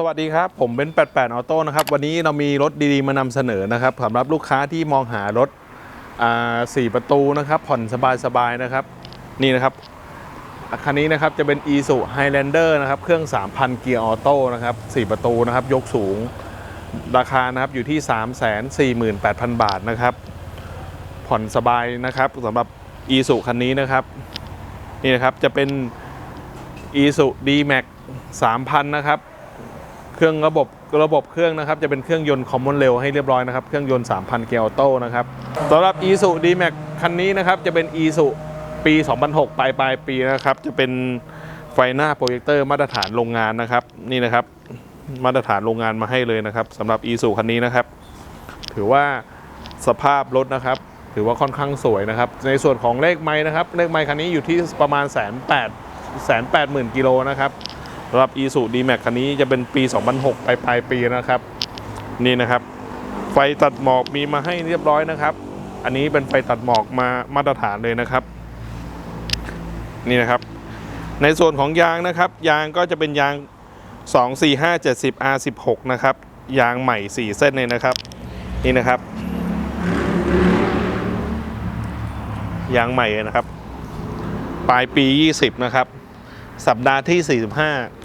สวัสดีครับ ผมเป็น88ออโต้นะครับ วันนี้เรามีรถดีๆ มานำเสนอนะครับสำหรับลูกค้าที่มองหารถสี่ประตูนะครับ ผ่อนสบายๆนะครับ นี่นะครับ คันนี้นะครับจะเป็น e s u Highlander นะครับ เครื่อง 3,000 เกียร์ออโต้นะครับ4ประตูนะครับ ยกสูง ราคานะครับอยู่ที่ 348,000 บาทนะครับ ผ่อนสบายนะครับสำหรับ e s u คันนี้นะครับ นี่นะครับจะเป็น e s u D-Max 3,000 นะครับ เครื่องระบบระบบเครื่องนะครับจะเป็นเครื่องยนต์ Common Rail ให้เรียบร้อยนะครับ เครื่องยนต์ 3,000 เกียร์ออโต้นะครับสำหรับ e s u D-Max คันนี้นะครับจะเป็น e s u ปี 2006 ปลายปลายปีนะครับ จะเป็นไฟหน้าโปรเจคเตอร์มาตรฐานโรงงานนะครับ นี่นะครับมาตรฐานโรงงานมาให้เลยนะครับสำหรับ e s u คันนี้นะครับ ถือว่าสภาพรถนะครับ ถือว่าค่อนข้างสวยนะครับ ในส่วนของเลขไม้นะครับ เลขไม้คันนี้อยู่ที่ประมาณแสนแปดแสนแปดหมื่นกิโลนะครับ สำหรับ e s u D-Max คันนี้จะเป็นปี 2006 ปลายปลายปีนะครับ นี่นะครับ ไฟตัดหมอกมีมาให้เรียบร้อยนะครับ อันนี้เป็นไฟตัดหมอกมามาตรฐานเลยนะครับ นี่นะครับ ในส่วนของยางนะครับ ยางก็จะเป็นยาง 2 4 5 70 R16 นะครับ ยางใหม่ 4 เส้นเลยนะครับ นี่นะครับ ยางใหม่นะครับ ปลายปี 20 นะครับสัปดาห์ที่ 45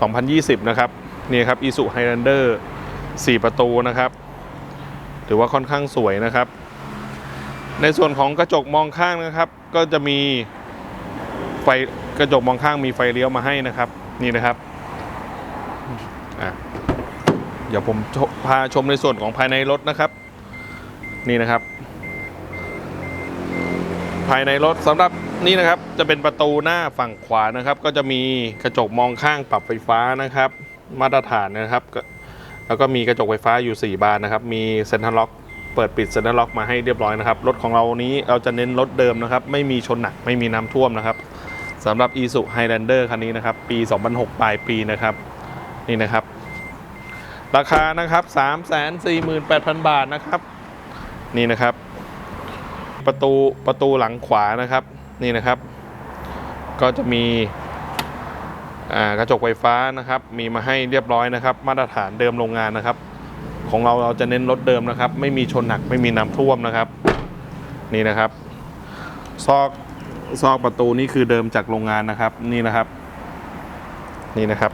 2020 นะครับ นี่ครับ i s u Highlander 4 ประตูนะครับ ถือว่าค่อนข้างสวยนะครับ ในส่วนของกระจกมองข้างนะครับ ก็จะมีไฟกระจกมองข้างมีไฟเลี้ยวมาให้นะครับ นี่นะครับเดี๋ยวผมพาชมในส่วนของภายในรถนะครับ นี่นะครับ ภายในรถสำหรับ นี่นะครับจะเป็นประตูหน้าฝั่งขวานะครับ ก็จะมีกระจกมองข้างปรับไฟฟ้านะครับ มาตรฐานนะครับ แล้วก็มีกระจกไฟฟ้าอยู่ 4 บานนะครับ มีเซ็นทรัลล็อกเปิดปิดเซ็นทรัลล็อกมาให้เรียบร้อยนะครับ รถของเรานี้เราจะเน้นรถเดิมนะครับ ไม่มีชนหนักไม่มีน้ำท่วมนะครับสำหรับ i s u Highlander คันนี้นะครับ ปี 2006 ปลายปีนะครับ นี่นะครับ ราคานะครับ 348,000 บาทนะครับ นี่นะครับ ประตูประตูหลังขวานะครับ นี่นะครับ ก็จะมีกระจกไฟฟ้านะครับ มีมาให้เรียบร้อยนะครับ มาตรฐานเดิมโรงงานนะครับ ของเราเราจะเน้นรถเดิมนะครับ ไม่มีชนหนักไม่มีน้ำท่วมนะครับ นี่นะครับ ซอกซอกประตูนี่คือเดิมจากโรงงานนะครับ นี่นะครับ นี่นะครับ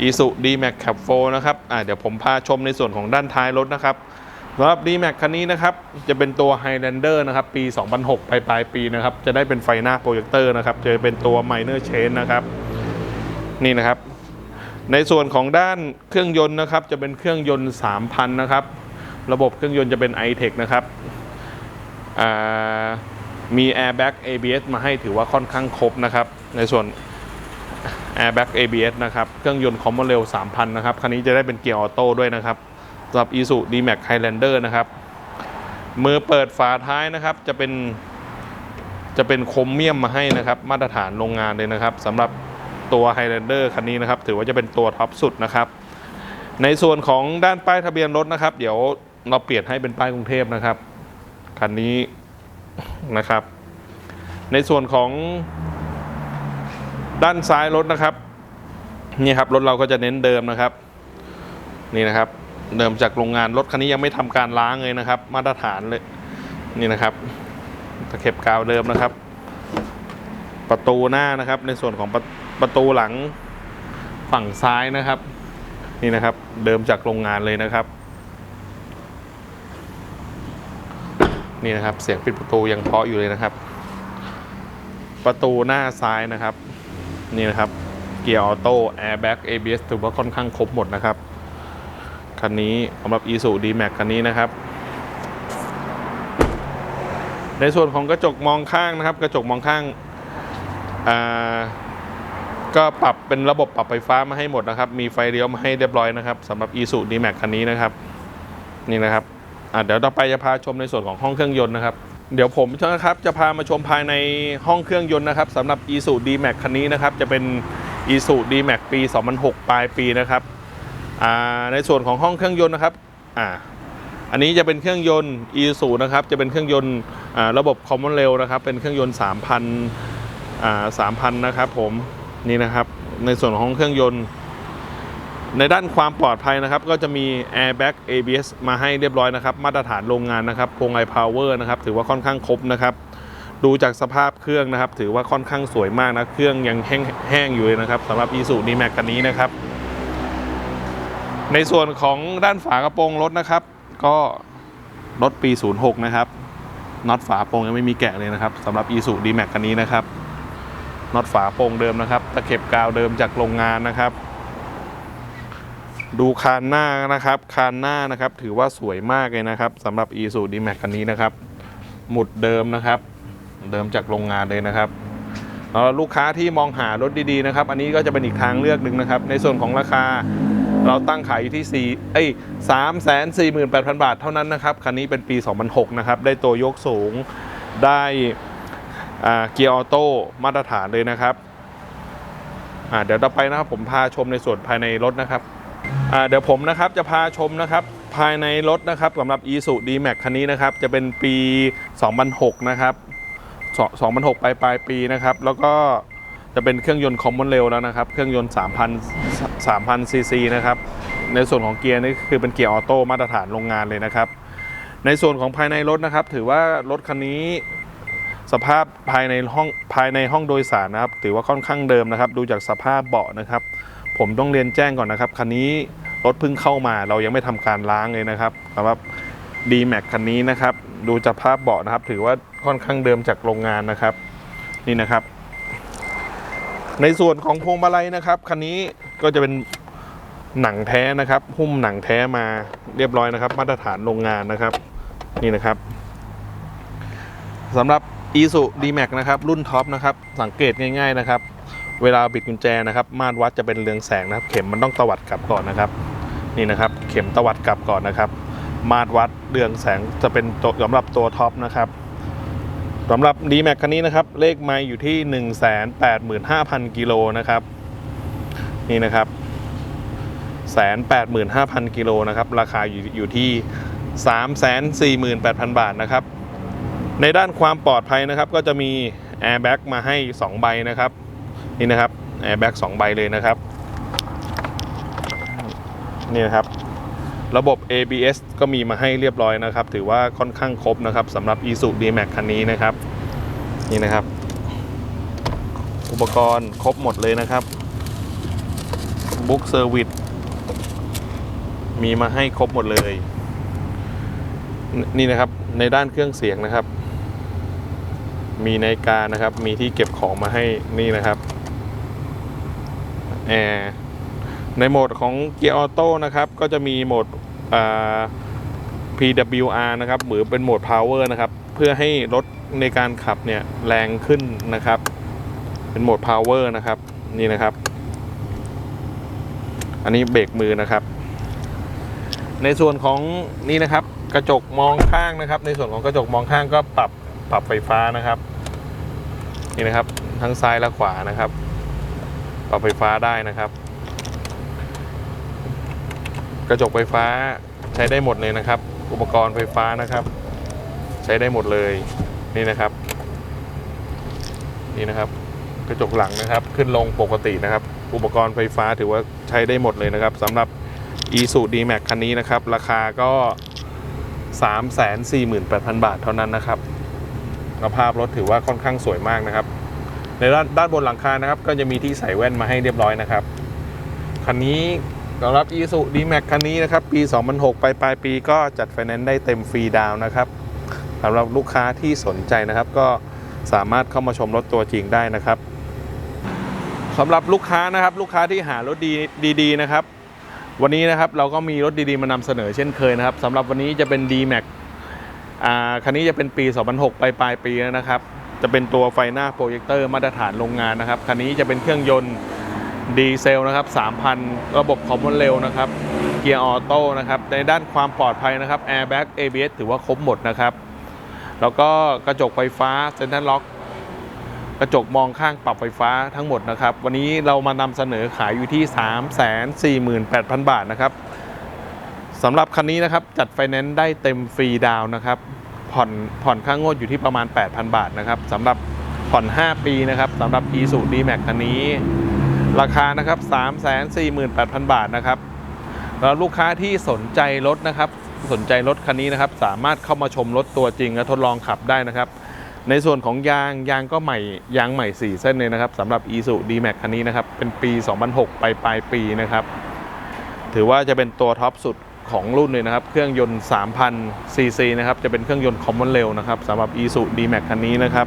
อีสุ D-Max Cap 4นะครับอ่าเดี๋ยวผมพาชมในส่วนของด้านท้ายรถนะครับ สำหรับ D-Max คันนี้นะครับ จะเป็นตัว Highlander นะครับ ปี 2006 ปลายปลายปีนะครับ จะได้เป็นไฟหน้าโปรเจคเตอร์นะครับ จะเป็นตัว Minor Chain นะครับ นี่นะครับ ในส่วนของด้านเครื่องยนต์นะครับ จะเป็นเครื่องยนต์ 3,000 นะครับ ระบบเครื่องยนต์จะเป็น i-Tech นะครับมี Airbag ABS มาให้ถือว่าค่อนข้างครบนะครับ ในส่วน Airbag ABS นะครับ เครื่องยนต์ Common Rail 3,000 นะครับ คันนี้จะได้เป็นเกียร์ออโต้ด้วยนะครับ สำหรับ Isuzu D-Max Highlander นะครับ มือเปิดฝาท้ายนะครับจะเป็นจะเป็นโครเมียมมาให้นะครับ มาตรฐานโรงงานเลยนะครับสำหรับตัว Highlander คันนี้นะครับ ถือว่าจะเป็นตัวท็อปสุดนะครับ ในส่วนของด้านป้ายทะเบียนรถนะครับ เดี๋ยวเราเปลี่ยนให้เป็นป้ายกรุงเทพนะครับคันนี้นะครับ ในส่วนของด้านซ้ายรถนะครับนี่ครับรถเราก็จะเน้นเดิมนะครับ นี่นะครับ เดิมจากโรงงานรถคันนี้ยังไม่ทำการล้างเลยนะครับ มาตรฐานเลยนี่นะครับตะเข็บกาวเดิมนะครับ ประตูหน้านะครับ ในส่วนของประประตูหลังฝั่งซ้ายนะครับ นี่นะครับ เดิมจากโรงงานเลยนะครับ นี่นะครับเสียงปิดประตูยังเพาะอยู่เลยนะครับ ประตูหน้าซ้ายนะครับ นี่นะครับเกียร์ออโต้แอร์แบ็ก ABS ถือว่าค่อนข้างครบหมดนะครับ คันนี้สำหรับ i s u D-Max คันนี้นะครับ ในส่วนของกระจกมองข้างนะครับ กระจกมองข้างาก็ปรับเป็นระบบปรับไฟฟ้ามาให้หมดนะครับ มีไฟเลี้ยวมาให้เรียบร้อยนะครับสำหรับ i s u D-Max คันนี้นะครับ นี่นะครับเดี๋ยวต่อไปจะพาชมในส่วนของห้องเครื่องยนต์นะครับเดี๋ยวผมนะครับจะพามาชมภายในห้องเครื่องยนต์นะครับสำหรับ i s u D-Max คันนี้นะครับ จะเป็น i s u D-Max ปี 2006 ปลายปีนะครับ ในส่วนของห้องเครื่องยนต์นะครับอ่าอันนี้จะเป็นเครื่องยนต์ i s u นะครับ จะเป็นเครื่องยนต์ระบบ Common Rail นะครับ เป็นเครื่องยนต์ 3,000อ่า3,000 นะครับผม นี่นะครับ ในส่วนของเครื่องยนต์ ในด้านความปลอดภัยนะครับ ก็จะมี airbag ABS มาให้เรียบร้อยนะครับ มาตรฐานโรงงานนะครับพวงไอพาวเวอร์นะครับ ถือว่าค่อนข้างครบนะครับ ดูจากสภาพเครื่องนะครับ ถือว่าค่อนข้างสวยมากนะ เครื่องยังแห้งแห้งอยู่เลยนะครับสำหรับ i s u d m a x คันนี้นะครับ ในส่วนของด้านฝากระโปรงรถนะครับ ก็รถปี 06 นะครับน็อตฝาโปรงยังไม่มีแกะเลยนะครับสำหรับ i s u d m a x คันนี้นะครับน็อตฝาโปรงเดิมนะครับ ตะเข็บกาวเดิมจากโรงงานนะครับ ดูคานหน้านะครับ คานหน้านะครับ ถือว่าสวยมากเลยนะครับสำหรับ i s u d m a x คันนี้นะครับ หมุดเดิมนะครับ เดิมจากโรงงานเลยนะครับแล้วลูกค้าที่มองหารถดีๆนะครับ อันนี้ก็จะเป็นอีกทางเลือกหนึ่งนะครับ ในส่วนของราคา เราตั้งขายอยู่ที่4เอ้ย3 4 8 0 0 0 บาทเท่านั้นนะครับ คันนี้เป็นปี 2006 นะครับ ได้ตัวยกสูง ได้เกียร์ออโต้มาตรฐานเลยนะครับเดี๋ยวต่อไปนะครับผมพาชมในส่วนภายในรถนะครับเดี๋ยวผมนะครับจะพาชมนะครับภายในรถนะครับสำหรับ e s u d m a x คันนี้นะครับ จะเป็นปี 2006 นะครับ 2006 ปลายปลายปีนะครับ แล้วก็จะเป็นเครื่องยนต์คอมมอนเร็วแล้วนะครับ เครื่องยนต์ 3,000 3,000ซีซีนะครับ ในส่วนของเกียร์นี่คือเป็นเกียร์ออโต้มาตรฐานโรงงานเลยนะครับ ในส่วนของภายในรถนะครับ ถือว่ารถคันนี้สภาพภายในห้องภายในห้องโดยสารนะครับ ถือว่าค่อนข้างเดิมนะครับ ดูจากสภาพเบาะนะครับ ผมต้องเรียนแจ้งก่อนนะครับคันนี้รถเพิ่งเข้ามาเรายังไม่ทำการล้างเลยนะครับสำหรับ d m a x คันนี้นะครับ ดูจากภาพเบาะนะครับ ถือว่าค่อนข้างเดิมจากโรงงานนะครับ นี่นะครับ ในส่วนของพวงมาลัยนะครับคันนี้ก็จะเป็นหนังแท้นะครับ หุ้มหนังแท้มาเรียบร้อยนะครับ มาตรฐานโรงงานนะครับ นี่นะครับสำหรับ i s u d m a x นะครับ รุ่นท็อปนะครับ สังเกตง่าย ๆนะครับ เวลาบิดกุญแจนะครับ มาตรวัดจะเป็นเรืองแสงนะครับ เข็มมันต้องตวัดกลับก่อนนะครับ นี่นะครับ เข็มตวัดกลับก่อนนะครับ มาตรวัดเรืองแสงจะเป็นสำหรับตัวท็อปนะครับ สำหรับ d m a x คันนี้นะครับ เลขไมล์อยู่ที่ 185,000 กิโลนะครับ นี่นะครับ 185,000 กิโลนะครับ ราคาอยู่อยู่ที่ 348,000 บาทนะครับ ในด้านความปลอดภัยนะครับ ก็จะมีแอร์แบ็กมาให้ 2 ใบนะครับ นี่นะครับแอร์แบ็ก2ใบเลยนะครับ นี่นะครับ ระบบ ABS ก็มีมาให้เรียบร้อยนะครับ ถือว่าค่อนข้างครบนะครับสำหรับ Isuzu D-Max คันนี้นะครับ นี่นะครับ อุปกรณ์ครบหมดเลยนะครับบุ๊กเซอร์วิสมีมาให้ครบหมดเลย นี่นะครับในด้านเครื่องเสียงนะครับ มีนาฬิกานะครับ มีที่เก็บของมาให้นี่นะครับแอร์ในโหมดของเกียร์ออโต้นะครับ ก็จะมีโหมด PWR นะครับหรือเป็นโหมด Power นะครับ เพื่อให้รถในการขับเนี่ยแรงขึ้นนะครับ เป็นโหมด Power นะครับนี่นะครับ อันนี้เบรกมือนะครับ ในส่วนของนี่นะครับ กระจกมองข้างนะครับ ในส่วนของกระจกมองข้างก็ปรับปรับไฟฟ้านะครับ นี่นะครับ ทั้งซ้ายและขวานะครับ ปรับไฟฟ้าได้นะครับ กระจกไฟฟ้าใช้ได้หมดเลยนะครับ อุปกรณ์ไฟฟ้านะครับ ใช้ได้หมดเลยนี่นะครับ นี่นะครับ กระจกหลังนะครับ ขึ้นลงปกตินะครับ อุปกรณ์ไฟฟ้าถือว่าใช้ได้หมดเลยนะครับสำหรับ e s u d m a x คันนี้นะครับ ราคาก็ 348,000 บาทเท่านั้นนะครับสภาพรถถือว่าค่อนข้างสวยมากนะครับ ในด้านด้านบนหลังคานะครับ ก็จะมีที่ใส่แว่นมาให้เรียบร้อยนะครับคันนี้ สำหรับ e s u d m a x คันนี้นะครับ ปี 2006ไปปลายปีก็จัดไฟแนนซ์ได้เต็มฟรีดาวนะครับสำหรับลูกค้าที่สนใจนะครับ ก็สามารถเข้ามาชมรถตัวจริงได้นะครับสำหรับลูกค้านะครับ ลูกค้าที่หารถดีดีๆนะครับ วันนี้นะครับเราก็มีรถดีๆมานำเสนอเช่นเคยนะครับสำหรับวันนี้จะเป็น D-Max คันนี้จะเป็นปี 2006ไปปลายปีแล้วนะครับ จะเป็นตัวไฟหน้าโปรเจคเตอร์มาตรฐานโรงงานนะครับคันนี้จะเป็นเครื่องยนต์ ดีเซลนะครับ 3,000 ระบบคอมมอนเร็วนะครับ เกียร์ออโต้นะครับ ในด้านความปลอดภัยนะครับ Airbag ABS ถือว่าครบหมดนะครับ แล้วก็กระจกไฟฟ้าเซ็นทรัลล็อก กระจกมองข้างปรับไฟฟ้าทั้งหมดนะครับ วันนี้เรามานำเสนอขายอยู่ที่ 348,000 บาทนะครับสำหรับคันนี้นะครับ จัดไฟแนนซ์ได้เต็มฟรีดาวนะครับ ผ่อนผ่อนค่างวดอยู่ที่ประมาณ 8,000 บาทนะครับสำหรับผ่อน 5 ปีนะครับสำหรับ e s u d m a x คันนี้ ราคานะครับ 348,000 บาทนะครับ แล้วลูกค้าที่สนใจรถนะครับ สนใจรถคันนี้นะครับ สามารถเข้ามาชมรถตัวจริงและทดลองขับได้นะครับ ในส่วนของยางยางก็ใหม่ยางใหม่ 4 เส้นเลยนะครับสำหรับ i s u d m a x คันนี้นะครับ เป็นปี 2006ไปปลายปีนะครับ ถือว่าจะเป็นตัวท็อปสุดของรุ่นเลยนะครับ เครื่องยนต์ 3,000 ซีซีนะครับ จะเป็นเครื่องยนต์คอมมอนเร็วนะครับสำหรับ i s u d m a x คันนี้นะครับ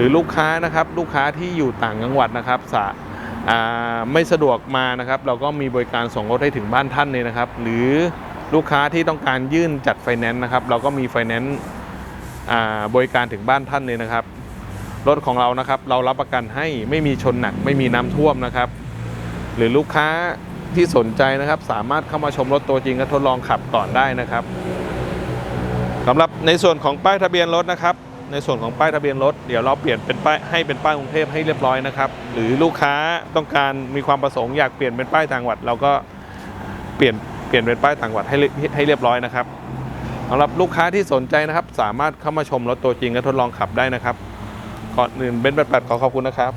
รือลูกค้านะครับลูกค้าที่อยู่ต่างจังหวัดนะครับสาอ่าไม่สะดวกมานะครับ เราก็มีบริการส่งรถให้ถึงบ้านท่านเลยนะครับ หรือลูกค้าที่ต้องการยื่นจัดไฟแนนซ์นะครับ เราก็มีไฟแนนซ์บริการถึงบ้านท่านเลยนะครับ รถของเรานะครับ เรารับประกันให้ไม่มีชนหนัก ไม่มีน้ำท่วมนะครับ หรือลูกค้าที่สนใจนะครับ สามารถเข้ามาชมรถตัวจริงและทดลองขับก่อนได้นะครับสำหรับในส่วนของป้ายทะเบียนรถนะครับ ในส่วนของป้ายทะเบียนรถเดี๋ยวเราเปลี่ยนเป็นป้ายให้เป็นป้ายกรุงเทพให้เรียบร้อยนะครับ หรือลูกค้าต้องการมีความประสงค์อยากเปลี่ยนเป็นป้ายต่างจังหวัด เราก็เปลี่ยนเปลี่ยนเป็นป้ายต่างจังหวัดให้ให้เรียบร้อยนะครับสำหรับลูกค้าที่สนใจนะครับ สามารถเข้ามาชมรถตัวจริงและทดลองขับได้นะครับก่อนอื่นเบนซ์แปดขอขอบคุณนะครับ